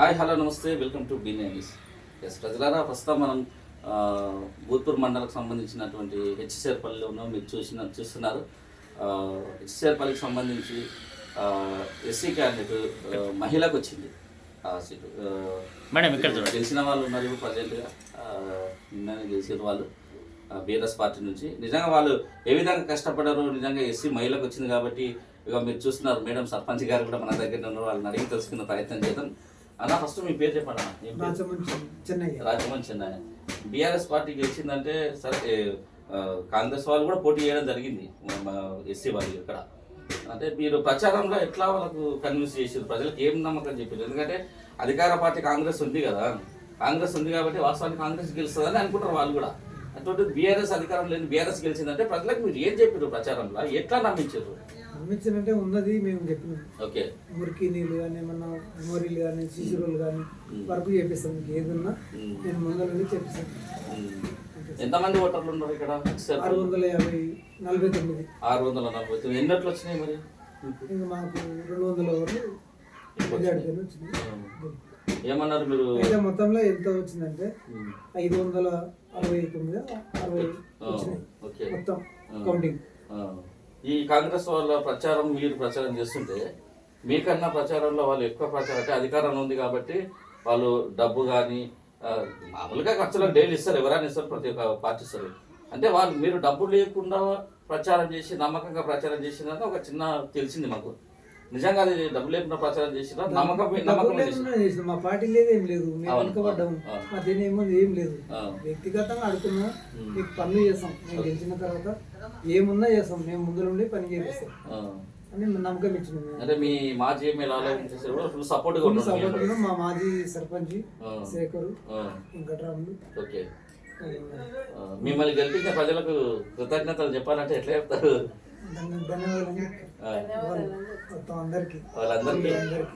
Hi hello నమస్తే. Welcome to B names S ప్రజలారా ప్రస్తుతం మనం భూత్పూర్ మండలకు సంబంధించినటువంటి హెచ్సిఆర్పల్లిలో ఉన్నాం. మీరు చూసిన చూస్తున్నారు. హెచ్సిఆర్పల్లికి సంబంధించి ఎస్సీ క్యాండిడేట్ మహిళకు వచ్చింది. సీటు. మేడం ఇక్కడ గెలిచిన వాళ్ళు ఉన్నారు ప్రజెంట్గా నిన్న గెలిచిన వాళ్ళు. బీఆర్ఎస్ పార్టీ నుంచి. నిజంగా వాళ్ళు ఏ విధంగా కష్టపడారో నిజంగా ఎస్సీ మహిళకు వచ్చింది కాబట్టి ఇక మీరు చూస్తున్నారు. మేడం సర్పంచ్ గారు కూడా మన దగ్గర ఉన్నారు. వాళ్ళని అడిగి తెలుసుకునే ప్రయత్నం చేద్దాం. అన్న ఫస్ట్ మీ పేరు చెప్పండి అన్న. ఏం పేరు? రాజమండ్రి చెన్నై రాజమోహన్ చెన్నై బీఆర్ఎస్ పార్టీ గెలిచిందంటే సరే కాంగ్రెస్ వాళ్ళు కూడా పోటీ చేయడం జరిగింది. ఎస్సీ వాళ్ళు ఇక్కడ. అంటే మీరు ప్రచారంలో ఎట్లా వాళ్ళకు కన్విన్స్ చేసారు ప్రజలకు ఏం నమ్మకం చెప్పారు? ఎందుకంటే అధికార పార్టీ కాంగ్రెస్ ఉంది కదా. కాంగ్రెస్ ఉంది కాబట్టి వాస్తవానికి కాంగ్రెస్ గెలుస్తుందని అనుకుంటారు వాళ్ళు కూడా. అటువంటి బీఆర్ఎస్ అధికారం లేని బీఆర్ఎస్ గెలిచిందంటే ప్రజలకు మీరు ఏం చెప్పారు ప్రచారంలో? ఎట్లా నమ్మించారు? పంపించారంటే ఉన్నది మేము చెప్పినాం. ఓకే. మురికి నీళ్ళు కానీ ఏమన్నా మెమోరీలు కానీ సీసీరోలు కానీ వర్క్ చేపిస్తాం మీకు ఏదన్నా. నేను ముందర ఉమ్. ఎంతమంది ఓటర్లు ఉన్నారు ఇక్కడ? ఆరు వందల యాభై నలభై తొమ్మిది. ఆరు వందల నలభై తొమ్మిది. ఎన్నట్లు వచ్చినాయి మరి? ఇంకా మాకు రెండు వందల ఓవర్లు వచ్చింది ఏమన్నారు మీరు అయితే మొత్తంలో ఎంత వచ్చిందంటే. ఐదు వందల అరవై తొమ్మిది అరవై వచ్చినాయి మొత్తం. కౌంటింగ్. ఈ కాంగ్రెస్ వాళ్ళ ప్రచారం మీరు ప్రచారం చేస్తుంటే మీకన్నా ప్రచారంలో వాళ్ళు ఎక్కువ ప్రచారం అంటే అధికారంలో ఉంది కాబట్టి వాళ్ళు డబ్బు కానీ మామూలుగా ఖర్చులకు డైలీ ఇస్తారు ఎవరైనా ఇస్తారు ప్రతి ఒక్క పార్టీ ఇస్తారు అంటే వాళ్ళు మీరు డబ్బు లేకుండా ప్రచారం చేసి నమ్మకంగా ప్రచారం చేసిందని ఒక చిన్న తెలిసింది మాకు నిజంగా అది డబ్బు లేకుండా ప్రచారం చేసిన నమ్మకం నమ్మకం చేసిన మా పార్టీ లేదు ఏం లేదు. మేము వెనుకబడ్డాము. ఏమో ఏం లేదు. వ్యక్తిగతంగా అడుగుతున్నా. మీకు పనులు చేస్తాం. మేము గెలిచిన తర్వాత ఏమున్నా చేస్తాం. మేము ముందు పని చేపిస్తాం. అని నమ్మకం ఇచ్చినాం. అంటే మీ మాజీ ఎమ్మెల్యే సపోర్ట్ ఉన్నాం. మా మాజీ సర్పంచ్. శేఖరు. వెంకటరాములు. ఓకే. మిమ్మల్ని గెలిపించిన ప్రజలకు కృతజ్ఞతలు చెప్పాలంటే ఎట్లా చెప్తారు? ధన్యవాదాలు. వాళ్ళందరికీ. అందరికి.